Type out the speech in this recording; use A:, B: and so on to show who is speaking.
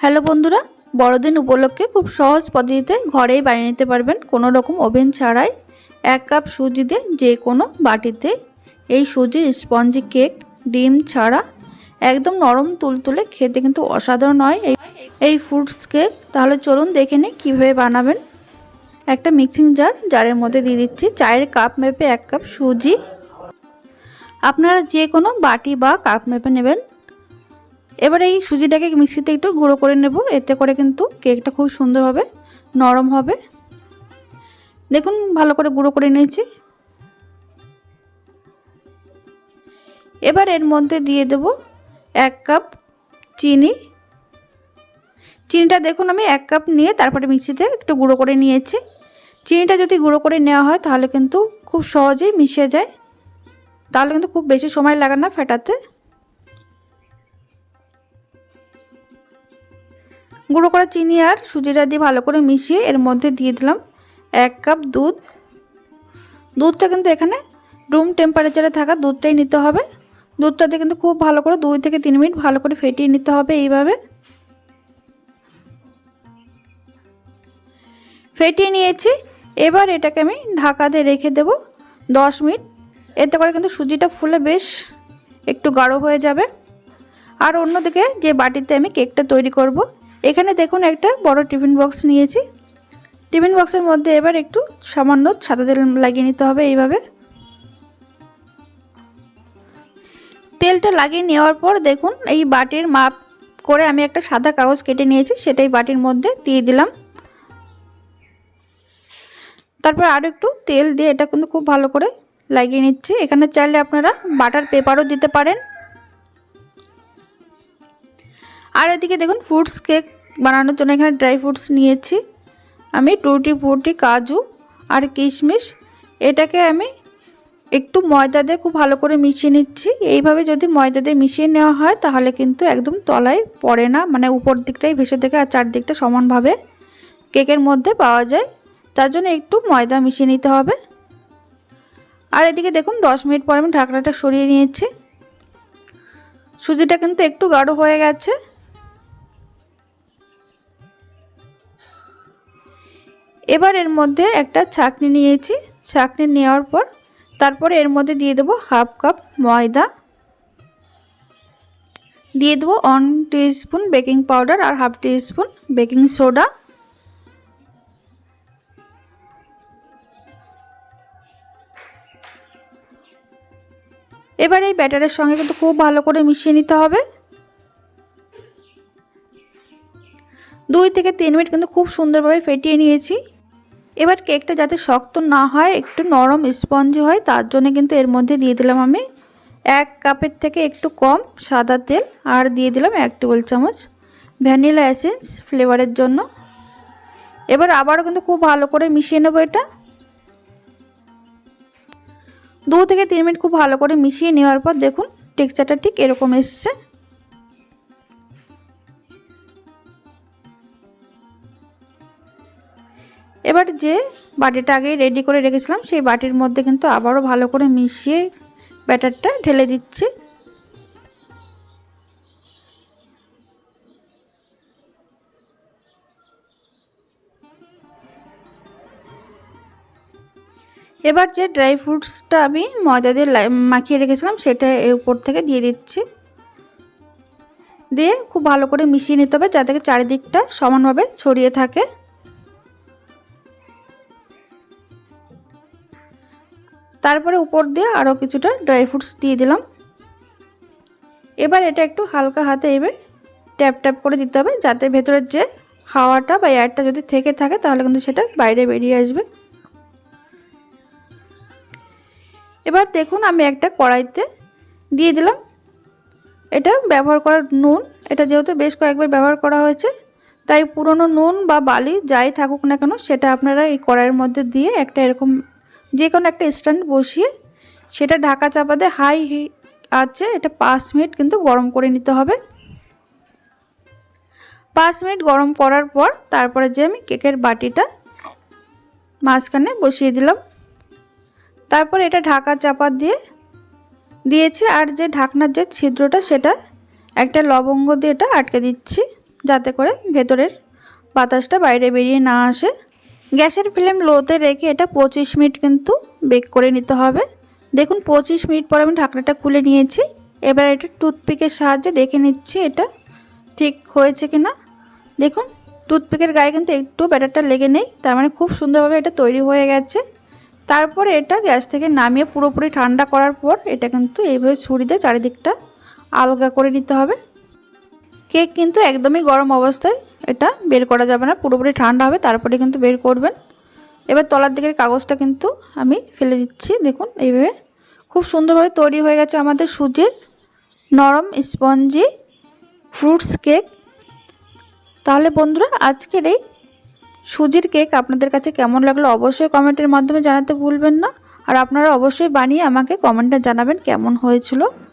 A: Hello বন্ধুরা, বড়দিন উপলক্ষে খুব সহজ পদ্ধতিতে ঘরেই বানিয়ে নিতে পারবেন কোনো রকম ওভেন ছাড়াই এক কাপ সুজি দিয়ে যে কোনো বাটিতে। এই সুজির স্পঞ্জি কেক, ডিম ছাড়া একদম নরম তুলতুলে খেতে কিন্তু অসাধারণ হয়। এই এই ফ্রুটস কেক, তাহলে চলুন দেখে নিই কীভাবে বানাবেন। একটা মিক্সিং জার, জারের মধ্যে দিয়ে দিচ্ছি চায়ের কাপ মেপে এক কাপ সুজি। আপনারা যে কোনো বাটি বা কাপ মেপে নেবেন। এবার এই সুজিটাকে মিক্সিতে একটু গুঁড়ো করে নেব, এতে করে কিন্তু কেকটা খুব সুন্দর হবে, নরম হবে। দেখুন, ভালো করে গুঁড়ো করে নিয়েছি। এবার এর মধ্যে দিয়ে দেব এক কাপ চিনি। চিনিটা দেখুন, আমি এক কাপ নিয়ে তারপরে মিক্সিতে একটু গুঁড়ো করে নিয়েছি। চিনিটা যদি গুঁড়ো করে নেওয়া হয়, তাহলে কিন্তু খুব সহজেই মিশে যায়। তাহলে কিন্তু খুব বেশি সময় লাগে না ফেটাতে। গুঁড়ো করা চিনি আর সুজিটা দিয়ে ভালো করে মিশিয়ে এর মধ্যে দিয়ে দিলাম এক কাপ দুধ। দুধটা কিন্তু এখানে রুম টেম্পারেচারে থাকা দুধটাই নিতে হবে। দুধটা দিয়ে কিন্তু খুব ভালো করে দুই থেকে তিন মিনিট ভালো করে ফেটিয়ে নিতে হবে এইভাবে। ফেটিয়ে নিয়েছি। এবার এটাকে আমি ঢাকা দিয়ে রেখে দেব দশ মিনিট। এতে করে কিন্তু সুজিটা ফুলে বেশ একটু গাঢ় হয়ে যাবে। আর অন্যদিকে যে বাটিতে আমি কেকটা তৈরি করব এখানে দেখুন একটা বড় টিফিন বক্স নিয়েছি। টিফিন বক্সের মধ্যে এবার একটু সামান্য সাদা তেল লাগিয়ে নিতে হবে এইভাবে। তেলটা লাগিয়ে নেওয়ার পর দেখুন এই বাটির মাপ করে আমি একটা সাদা কাগজ কেটে নিয়েছি, সেটাই বাটির মধ্যে দিয়ে দিলাম। তারপর আরও একটু তেল দিয়ে এটা কিন্তু খুব ভালো করে লাগিয়ে নিচ্ছি। এখানে চাইলে আপনারা বাটার পেপারও দিতে পারেন। আর এদিকে দেখুন ফ্রুটস কেক বানানোর জন্য এখানে ড্রাই ফ্রুটস নিয়েছি। আমি টুটি ফুটি কাজু আর কিশমিশ। এটাকে আমি একটু ময়দা দিয়ে খুব ভালো করে মিশিয়ে নিচ্ছি। এইভাবে যদি ময়দা দিয়ে মিশিয়ে নেওয়া হয়, তাহলে কিন্তু একদম তলায় পড়ে না। মানে উপর দিকটাই ভেসে থেকে আর চারদিকটা সমানভাবে কেকের মধ্যে পাওয়া যায়। তার জন্য একটু ময়দা মিশিয়ে নিতে হবে। আর এদিকে দেখুন, দশ মিনিট পর আমি ঢাকনাটা সরিয়ে নিয়েছি। সুজিটা কিন্তু একটু গাঢ় হয়ে গেছে। এবার এর মধ্যে একটা ছাকনি নিয়েছি। ছাকনি নেওয়ার পর তারপরে এর মধ্যে দিয়ে দেবো হাফ কাপ ময়দা। দিয়ে দেবো ওয়ান স্পুন বেকিং পাউডার আর হাফ স্পুন বেকিং সোডা এবার এই ব্যাটারের সঙ্গে কিন্তু খুব ভালো করে মিশিয়ে নিতে হবে। দুই থেকে তিন মিনিট কিন্তু খুব সুন্দরভাবে ফেটিয়ে নিয়েছি। এবার কেকটা যাতে শক্ত না হয়, একটু নরম স্পঞ্জি হয়, তার জন্য কিন্তু এর মধ্যে দিয়ে দিলাম আমি এক কাপের থেকে একটু কম সাদা তেল আর দিয়ে দিলাম এক টেবিল চামচ ভ্যানিলা এসেন্স ফ্লেভারের জন্য। এবার আবারও কিন্তু খুব ভালো করে মিশিয়ে নেব এটা। দু থেকে তিন মিনিট খুব ভালো করে মিশিয়ে নেওয়ার পর দেখুন টেক্সচারটা ঠিক এরকম এসছে। এবার যে বাটিটা আগে রেডি করে রেখেছিলাম, সেই বাটির মধ্যে কিন্তু আবারও ভালো করে মিশিয়ে ব্যাটারটা ঢেলে দিচ্ছি। এবার যে ড্রাই ফ্রুটসটা আমি ময়দা দিয়ে মাখিয়ে রেখেছিলাম, সেটা এর উপর থেকে দিয়ে দিচ্ছি। দিয়ে খুব ভালো করে মিশিয়ে নিতে হবে, যাতে চারিদিকটা সমানভাবে ছড়িয়ে থাকে। তারপরে উপর দিয়ে আরও কিছুটা ড্রাই ফ্রুটস দিয়ে দিলাম। এবার এটা একটু হালকা হাতে এবে ট্যাপ ট্যাপ করে দিতে হবে যাতে ভেতরের যে হাওয়াটা বা এয়ারটা যদি থেকে থাকে তাহলে কিন্তু সেটা বাইরে বেরিয়ে আসবে। এবার দেখুন আমি একটা কড়াইতে দিয়ে দিলাম। এটা ব্যবহার করার নুন, এটা যেহেতু বেশ কয়েকবার ব্যবহার করা হয়েছে, তাই পুরনো নুন বা বালি যাই থাকুক না কেন সেটা আপনারা এই কড়াইয়ের মধ্যে দিয়ে একটা এরকম যে কোনো একটা স্ট্যান্ড বসিয়ে সেটা ঢাকা চাপা দিয়ে হাই আছে, এটা পাঁচ মিনিট কিন্তু গরম করে নিতে হবে। পাঁচ মিনিট গরম করার পর তারপরে যে আমি কেকের বাটিটা মাঝখানে বসিয়ে দিলাম। তারপর এটা ঢাকা চাপা দিয়ে দিয়েছি, আর যে ঢাকনার যে ছিদ্রটা সেটা একটা লবঙ্গ দিয়ে এটা আটকে দিচ্ছি, যাতে করে ভেতরের বাতাসটা বাইরে বেরিয়ে না আসে। গ্যাসের ফ্লেম লোতে রেখে এটা পঁচিশ মিনিট কিন্তু বেক করে নিতে হবে। দেখুন, পঁচিশ মিনিট পর আমি ঢাকনাটা খুলে নিয়েছি। এবার এটা টুথপিকের সাহায্যে দেখে নিচ্ছি এটা ঠিক হয়েছে কি না দেখুন, টুথপিকের গায়ে কিন্তু একটু ব্যাটারটা লেগে নেই, তার মানে খুব সুন্দরভাবে এটা তৈরি হয়ে গেছে। তারপরে এটা গ্যাস থেকে নামিয়ে পুরোপুরি ঠান্ডা করার পর এটা কিন্তু এইভাবে ছুরি দিয়ে চারিদিকটা আলগা করে নিতে হবে। কেক কিন্তু একদমই গরম অবস্থায় এটা বের করা যাবে না। পুরোপুরি ঠান্ডা হবে, তারপরে কিন্তু বের করবেন। এবার তলার দিকের কাগজটা কিন্তু আমি ফেলে দিচ্ছি। দেখুন, এইভাবে খুব সুন্দরভাবে তৈরি হয়ে গেছে আমাদের সুজির নরম স্পঞ্জি ফ্রুটস কেক। তাহলে বন্ধুরা, আজকের এই সুজির কেক আপনাদের কাছে কেমন লাগল অবশ্যই কমেন্টের মাধ্যমে জানাতে ভুলবেন না। আর আপনারা অবশ্যই বানিয়ে আমাকে কমেন্টে জানাবেন কেমন হয়েছিল।